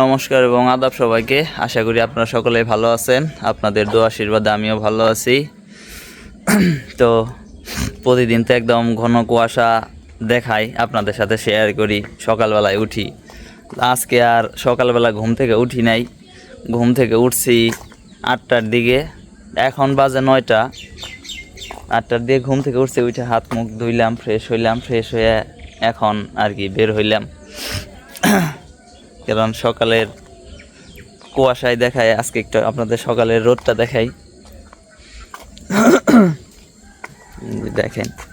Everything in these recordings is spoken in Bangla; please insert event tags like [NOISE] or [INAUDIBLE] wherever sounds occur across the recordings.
নমস্কার এবং আদাব সবাইকে। আশা করি আপনারা সকলে ভালো আছেন। আপনাদের দোয়া আশীর্বাদে আমিও ভালো আছি। [CLEARS THROAT] তো প্রতিদিন তো একদম ঘন কুয়াশা দেখাই আপনাদের সাথে শেয়ার করি, সকালবেলায় উঠি। আজকে আর সকালবেলা ঘুম থেকে উঠি নাই। ঘুম থেকে উঠছি আটটার দিকে। এখন বাজে নয়টা। আটটার দিকে ঘুম থেকে উঠছি, উঠে হাত মুখ ধুইলাম ফ্রেশ হইলাম ফ্রেশ হয়ে এখন আর কি বের হইলাম। [CLEARS THROAT] কারণ সকালের কুয়াশায় দেখায় আজকে একটু আপনাদের সকালের রোদটা দেখাই। [COUGHS] দেখেন।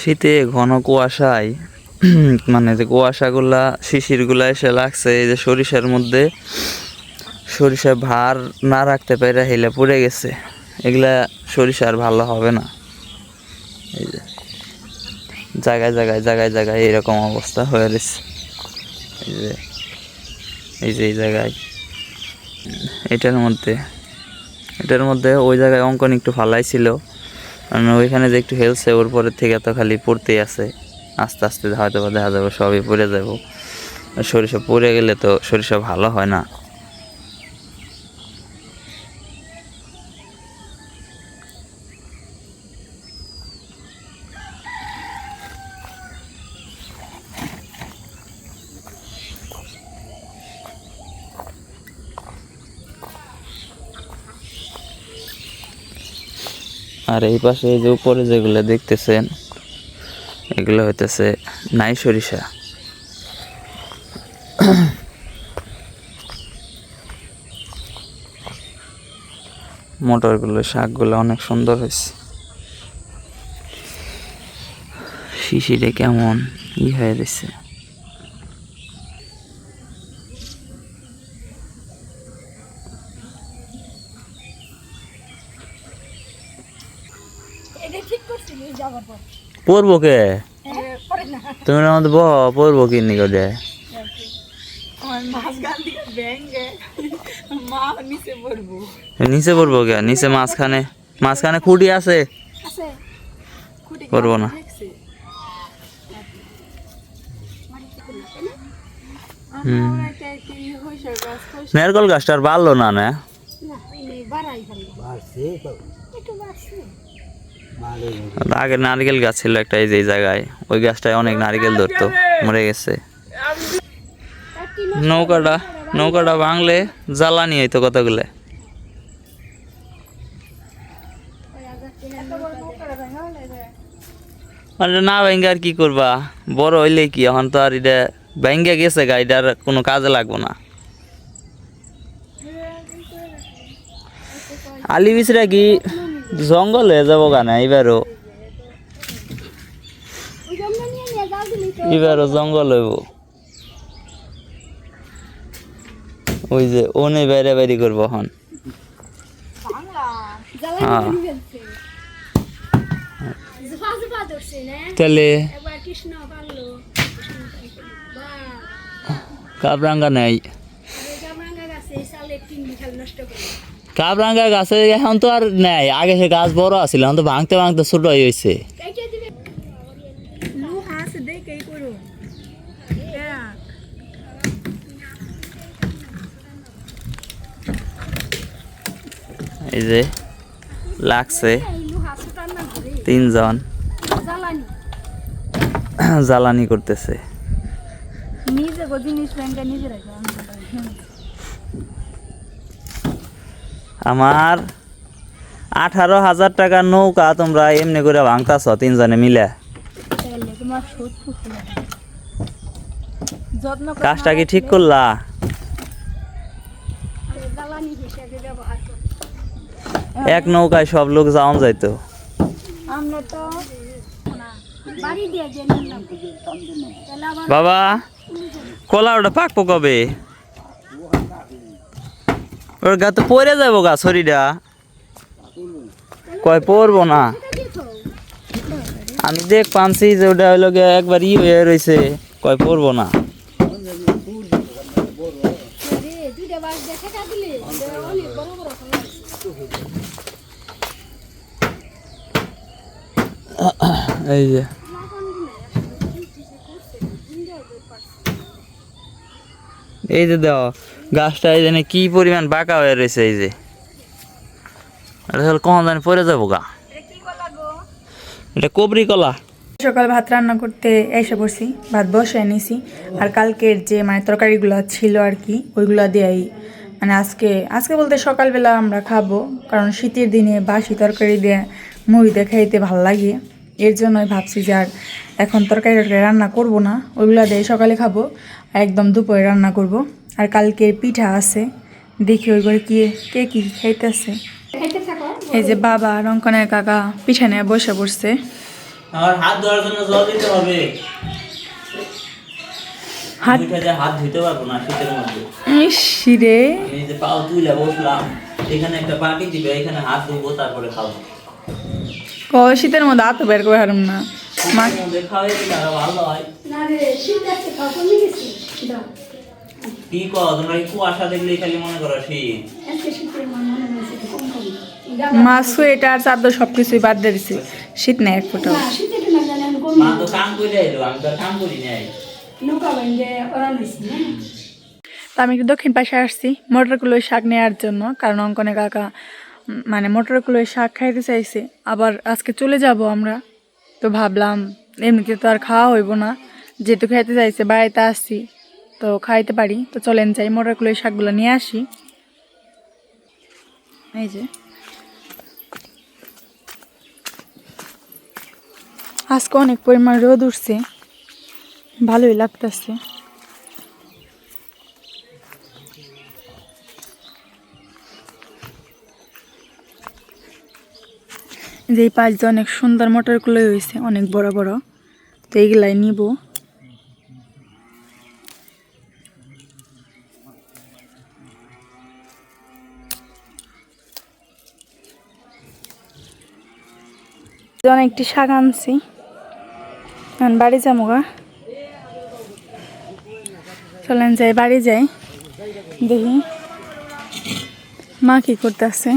শীতে ঘন কুয়াশায় [CLEARS THROAT] মানে যে কুয়াশাগুলা, শিশিরগুলা এসে লাগছে, এই যে সরিষার মধ্যে সরিষা ভার না রাখতে পেরে হেলে পড়ে গেছে। এগুলা সরিষা আর ভালো হবে না। এই যে, জায়গায় জায়গায় জায়গায় জায়গায় এরকম অবস্থা হয়ে গেছে এই যে এই যে এই জায়গায়, এটার মধ্যে এটার মধ্যে ওই জায়গায় অঙ্কন একটু ফালাই ছিল কারণ ওইখানে যে একটু হেলছে, ওর পরের থেকে তো খালি পড়তেই আছে। আস্তে আস্তে হয়তো দেখা যাবে সবই পড়ে যাব। সরিষা পড়ে গেলে তো সরিষা ভালো হয় না। আর এই পাশে এই যে উপরে যেগুলো দেখতেছেন, এগুলো হইতেছে নাই সরিষা। মোটরগুলো শাকগুলো অনেক সুন্দর হয়েছে। শিশিরে কেমন ই হয়ে গেছে এটা ঠিক করছিলি যাবার পর পড়ব কে? না তুমি আমাদের ব পড়ব কি মা নিচে পড়ব। কে? নিচে মাঝখানে। মাঝখানে খুঁটি আছে? করব না। নারকল গাছটা আর বাড়লো না না না এই বাড়াই ফেলল একটু বাড়ছে আগে নারকেল গাছ ছিল একটা, এই যে জায়গায়, ওই গাছটায় অনেক নারকেল ধরতো, মরে গেছে। নৌকাটা নৌকাটা ভাঙলে জ্বালানি হইতো কতগুলো? না ভেঙ্গে আর কি করবা? বড় হইলে কি, এখন তো আর এটা ভেঙ্গে গেছে গা এটার কোনো কাজে লাগবো না। আলি বিচরা কি জঙ্গল যাব গানা এবারও এবারও জঙ্গল হইব। ওই যে ও নেই বাইরে বাইরে করব বাংলা হ্যাঁ। তাহলে কাবরাঙ্গা নেই। কাবরাঙ্গা গাছে এখন তো আর নেই। আগে সে গাছ বড় আছিল, এখন তো ভাঙতে ভাঙতে ছোট হয়ে হয়েছে এই যে, লাগছে তিনজন। জ্বালানি করতেছে। নিজে জিনিস ব্যাংকে নিজে রাখো আমার আঠারো হাজার টাকার নৌকা তোমরা এমনি করে ভাঙতাছ তিনজনে মিলে। কাজটা কি ঠিক করলা? এক নৌকায় সব লোক যাওয়ান যাইতো। বাবা কলা ওটা পাকবো কবে? ওর গা তো পরে যাব গা, শরীরটা। কয় পরবো না। আমি দেখ পানছি যে ওটা হইল একবার ই হয়ে রয়েছে কয় পড়ব না। এই যে। এই যে দাও গাছটা এই জানি কি পরিমাণ বাঁকা হয়ে রয়েছে এই যে। এটা তাহলে কখন জানি পরে যাব গা? এটা কবরি কলা। সকাল ভাত রান্না করতে এসে বসি ভাত বসায় নিছি আর কালকের যে মানে তরকারিগুলো ছিল আর কি ওইগুলো দিয়েই। মানে আজকে আজকে বলতে সকালবেলা আমরা খাব কারণ শীতের দিনে বাসি তরকারি দিয়ে মুড়ি দিয়ে খাইতে ভালো লাগে। এর জন্যই ভাবছি যে আর এখন তরকারি টরকারি রান্না করব না ওইগুলো দিয়ে সকালে খাব আর একদম দুপুরে রান্না করব। আর কালকে পিঠা আছে দেখি ওই করে কি কে কি খাইতেছে। এই যে বাবা রঙ্কনের কাকা পিঠা নিয়ে বসে পড়ছে। হাত ধোয়ার জন্য জল দিতে হবে। হাত ধুতে পারব না শীতের মধ্যে। ইসিরে এই যে পাও তুলে বসলাম এখানে একটা পাটি দিবে এখানে হাত ধুবো তারপরে খাব। শীতের মধ্যে আতো বের করে হারুম না। কি কো তোমরা কুয়াশা দেখলেই খালি মনে করো শীত। মা সোয়েটার চাদর সব কিছুই বাদ দিয়ে দিছে। শীত নেই এক ফোটাও। আমি দক্ষিণ পাশে আসছি মটরগুলোর শাক নেওয়ার জন্য কারণ অঙ্কনে কাকা মানে মটরগুলোর শাক খাইতে চাইছে, আবার আজকে চলে যাব আমরা। তো ভাবলাম, এমনিতে তো আর খাওয়া হইব না, যেহেতু খাইতে চাইছে, বাড়িতে আসছি, তো খাইতে পারি। তো চলেন যাই মটরগুলোর শাকগুলো নিয়ে আসি। এই যে। আজকে অনেক পরিমাণ রোদ উঠছে, ভালোই লাগতেছে। যে এই পাশ অনেক সুন্দর মটরগুলো হয়েছে, অনেক বড় বড়। তো এইগুলাই নিব। অনেকটি শাক আনছি। বাড়ি যাব গা। চলেন যাই, বাড়ি যাই। দেখি মা কি করতেছে।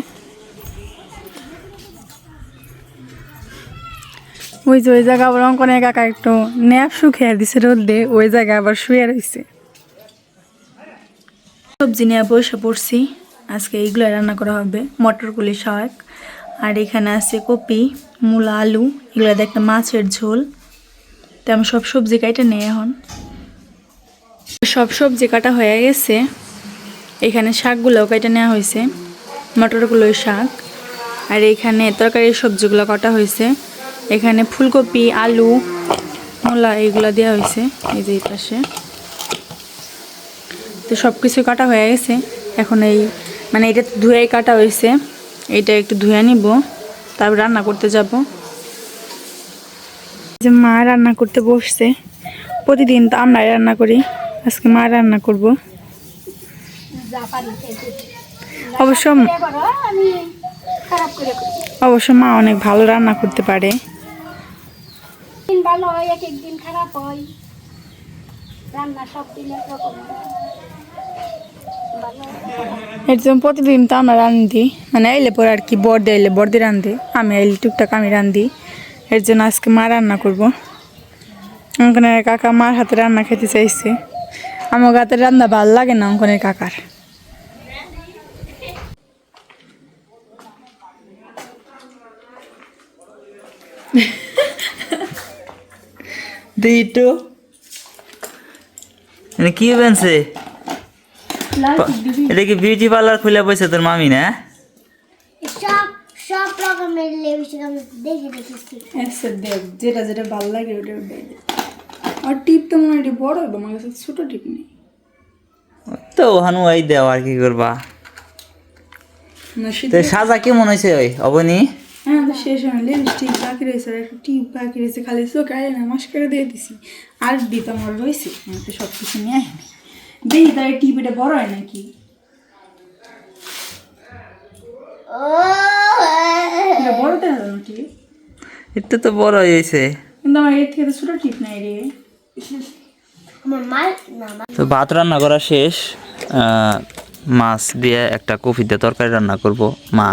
ওই যে ওই জায়গা আবার অঙ্কনের কাকা একটু ন্যাপ শুকিয়ে দিছে রোদে ওই জায়গায় আবার শুয়ে রয়েছে সবজি নিয়ে বসে পড়ছি। আজকে এইগুলো রান্না করা হবে মটরগুলি শাক। আর এখানে আছে কপি, মূলা, আলু, এগুলো একটা মাছের ঝোল। তো আমি সব সবজি কাটা নিয়ে এখন। সব সবজি কাটা হয়ে গেছে। এখানে শাকগুলোও কেটে নেওয়া হয়েছে মটরগুলোর শাক। আর এখানে তরকারির সবজিগুলো কাটা হয়েছে এখানে ফুলকপি, আলু, মূলা এইগুলো দেওয়া হয়েছে, এই যে এই পাশে। তো সব কিছু কাটা হয়ে গেছে। এখন এই মানে এটা ধুয়ে কাটা হয়েছে। এটা একটু ধুয়ে নিব, তারপর রান্না করতে যাব। যে মা রান্না করতে বসছে। প্রতিদিন তো আমরাই রান্না করি, আজকে মা রান্না করব। অবশ্য অবশ্য মা অনেক ভালো রান্না করতে পারে। দিন ভালো হয়, এক এক দিন খারাপ হয়। রান্না সব দিন। একরকম প্রতিদিন তো আমরা রান্ধি। মানে এলে পরে আর কি বর্দে এলে বর্দি রান্ধে। আমি এলে টুকটাক আমি রান্ধি। এর জন্য আজকে মা রান্না করব। অঙ্কনের কাকা মার হাতে রান্না খেতে চাইছে। আমার হাতের রান্না ভালো লাগে না অঙ্কনের কাকার। এটা কি বেনছে এটা কি বিউটি পার্লার খুলে বসে তোর মামি না? সব সব রকমের লেবিস আমি দেখে দেখেছি। আচ্ছা দেখ যেটা যেটা ভালো লাগে ওটা ওটাই দে। আর টিপ তো মনে হয় বড় আমার কাছে ছোটো টিপ নেই। তো হানু ওই দেও আর কি করবা। সাজা কেমন হয়েছে ওই অবনি? হ্যাঁ তো শেষ হয় লিপস্টিক বাকি রয়েছে আর একটা টিপ বাকি রয়েছে খালি চোখ আয় না মাস্কারা দিয়ে দিছি। আর দিতে আমার রয়েছে আমি তো সব কিছু নিয়ে আসিনি দেখি তার এই টিপিটা বড় হয় নাকি? বড় দেখা যাবে টিপ তো বড় হয়েছে কিন্তু আমার এর থেকে তো ছোটো টিপ নাই রে। তো ভাত রান্না করা শেষ আহ, মাছ দিয়ে একটা কফিতে তরকারি রান্না করব। মা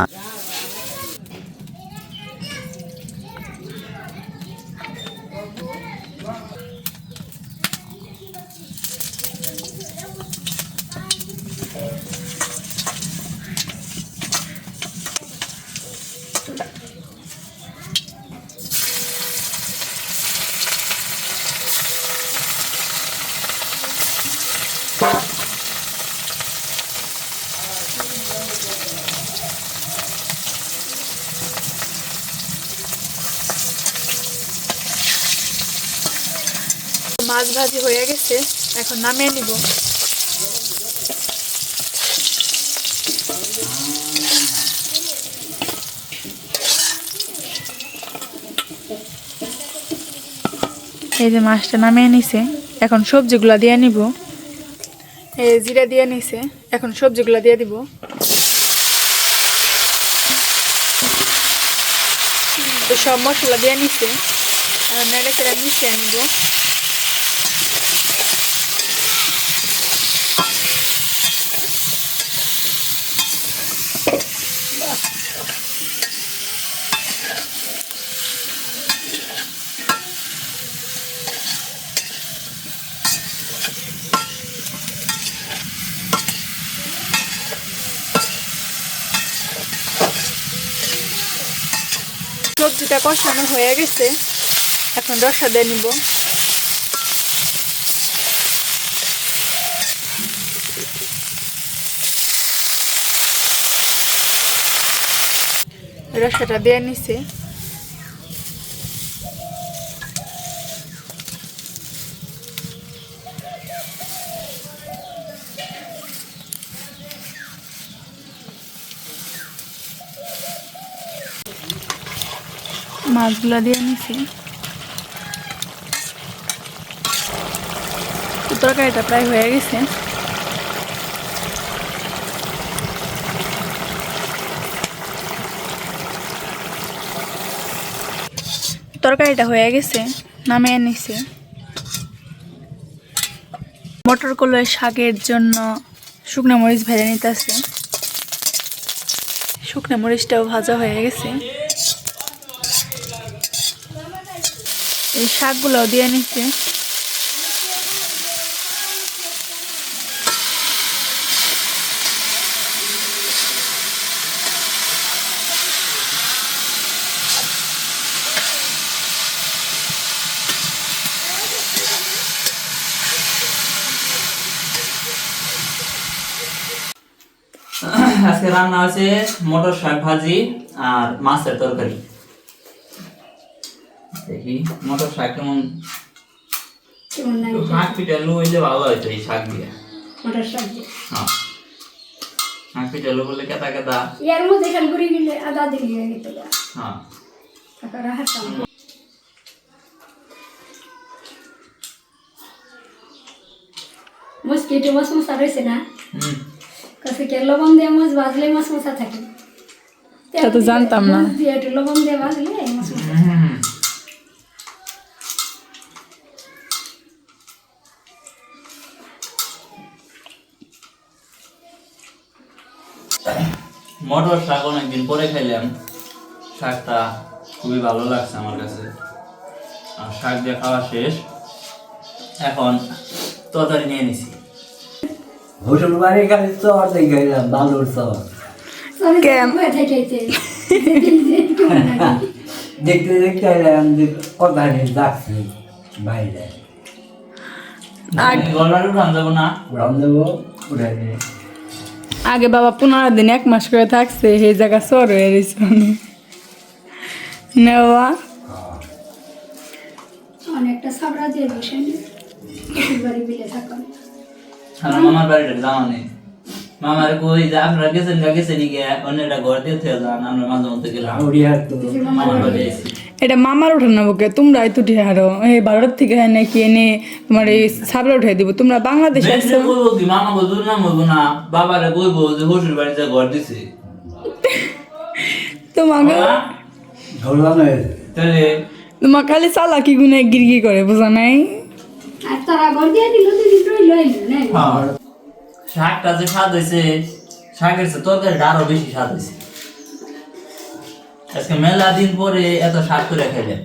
মাছ ভাজি হয়ে গেছে, এখন নামিয়ে নিব। এই যে মাছটা নামিয়ে নিছে, এখন সবজিগুলো দিয়ে নিব। জিরা দিয়ে নিছে। এখন সবজিগুলো দিয়ে দিব। তো সব মশলা দিয়ে নিছে। আর নেড়ে চেড়ে মিশিয়ে নিব। সবজিটা কষানো হয়ে গেছে। এখন রসা দিয়ে নিব। রসাটা দিয়ে নিছে। মাছগুলো দিয়ে নিছি। তরকারিটা প্রায় হয়ে গেছে। তরকারিটা হয়ে গেছে, নামিয়ে নিছি। মটর কলাই শাকের জন্য শুকনো মরিচ ভেজে নিতেছে। শুকনো মরিচটাও ভাজা হয়ে গেছে। এই শাকগুলো দিয়ে নিচ্ছে। আজকে রান্না আছে মটর শাক ভাজি আর মাছের তরকারি। দেখি মটর শাক কেমন কেমন লাগে শাক পিঠা লু হইলে ভালো হইতো এই শাক দিয়ে মটর সবজি হ্যাঁ শাক পিঠা লু বললে কেতা কেতা এর মধ্যে খান করে গেলে আদা দিলি হয়ে গেত হ্যাঁ তারপরে হাসতাম মাছ কেটে মাছ মশা রয়েছে না হুম কাছে কে লবণ দিয়ে মাছ ভাজলে মাছ মশা থাকে তা তো জানতাম না। মাছ দিয়ে একটু লবণ দিয়ে ভাজলে মাছ মটর শাক অনেকদিন পরে খাইলাম। শাকটা খুবই ভালো লাগছে আমার কাছে। আর শাক দিয়ে খাওয়া শেষ। এখন তরকারি নিয়ে নিছি। চর বালুর চর থাকাইতে [LAUGHS] দেখতে দেখতে এলাম যে কথা নেই ডাকছে বাইরে। গলার উঠান যাব না? নিয়ে আগে বাবা পনেরো দিন এক মাস করে থাকছে সেই জায়গা সর হয়ে রয়েছে নেওয়া অনেকটা সাবরা দিয়ে বসে বাড়ি বিলে থাকুন মামার বাড়িটা যাওয়া নেই। মামার কই যে আপনারা গেছেন গা গেছেন গিয়ে অন্যটা ঘর দিয়ে থেকে যান আমরা মাঝে মধ্যে গেলাম। মামার বাড়ি। এটা মামার উঠে নেব কে? তোমরা এই তুটি হারো এই ভারত থেকে এনে কি এনে তোমার এই সাবলা উঠে দিব। তোমরা বাংলাদেশে আসছো মামা বলব না বলব না বাবারে কইবো যে শ্বশুর বাড়িতে ঘর দিছে। তোমাকে তাহলে? তোমার খালি চালাকি গুনে গিরগি করে বোঝা নাই? আর তোরা ঘর দিয়ে দিল দুদিন রইল এলো না হ্যাঁ। শাকটা যে স্বাদ হয়েছে শাকের তরকারিটা আরও বেশি স্বাদ হয়েছে আজকে মেলা দিন পরে এত শাক করে খাইলেন।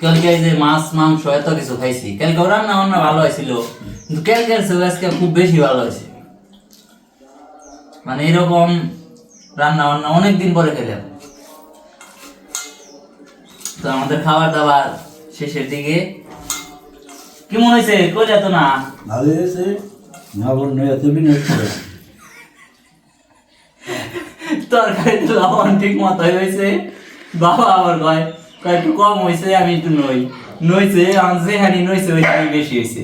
কালকে যে মাছ, মাংস, এত কিছু খাইছি। কালকে রান্না বান্না ভালো হয়েছিল। কিন্তু কালকের চেয়ে আজকে খুব বেশি ভালো হয়েছে। মানে এরকম রান্না বান্না অনেক দিন পরে খেলাম। তো আমাদের খাবার দাবার শেষের দিকে। কেমন হয়েছে? কই যেত না? ভালো হয়েছে। নগণ্য এত বিনয় করে তরকারি লবণ ঠিক মতো হয়েছে। বাবা আবার কয় কয়, একটু কম হয়েছে, আমি একটু নই। নইছে আমার যেখানে নইছে, ওইখানে বেশি হয়েছে।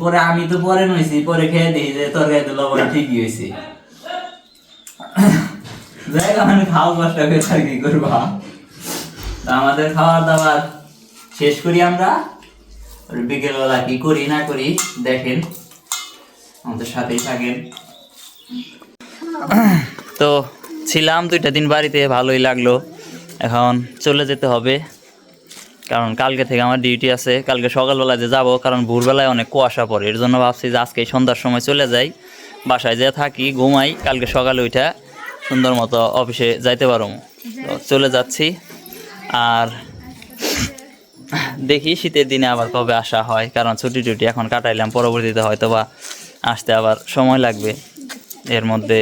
পরে আমি তো পরে নইছি, পরে খেয়ে দিই যে তরকারি লবণ ঠিকই হয়েছে। যাই আমি খাওয়া কষ্ট করে আর কি করবা? আমাদের খাওয়ার দাওয়ার শেষ করি আমরা। বিকেলবেলা কি করি, না করি, দেখেন। আমাদের সাথেই থাকেন। তো ছিলাম দুইটা দিন বাড়িতে, ভালোই লাগল। এখন চলে যেতে হবে। কারণ কালকে থেকে আমার ডিউটি আছে। কালকে সকালবেলা যে যাব, কারণ ভোরবেলায় অনেক কুয়াশা পড়ে। এর জন্য ভাবছি যে আজকে সন্ধ্যার সময় চলে যাই। বাসায় যেয়ে থাকি, ঘুমাই। কালকে সকালে উঠা সুন্দর মতো অফিসে যাইতে পারো চলে যাচ্ছি। আর দেখি শীতের দিনে আবার কবে আসা হয়, কারণ ছুটি টুটি এখন কাটাইলাম। পরবর্তীতে হয়তো বা আসতে আবার সময় লাগবে। এর মধ্যে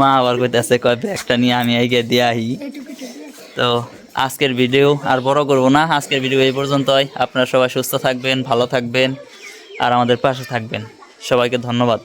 মা আবার কইতেছে, কয়, ব্যাগটা নিয়ে আমি আগে দিয়ে আহি। তো আজকের ভিডিও আর বড় করব না। আজকের ভিডিও এই পর্যন্তই। আপনারা সবাই সুস্থ থাকবেন, ভালো থাকবেন, আর আমাদের পাশে থাকবেন। সবাইকে ধন্যবাদ।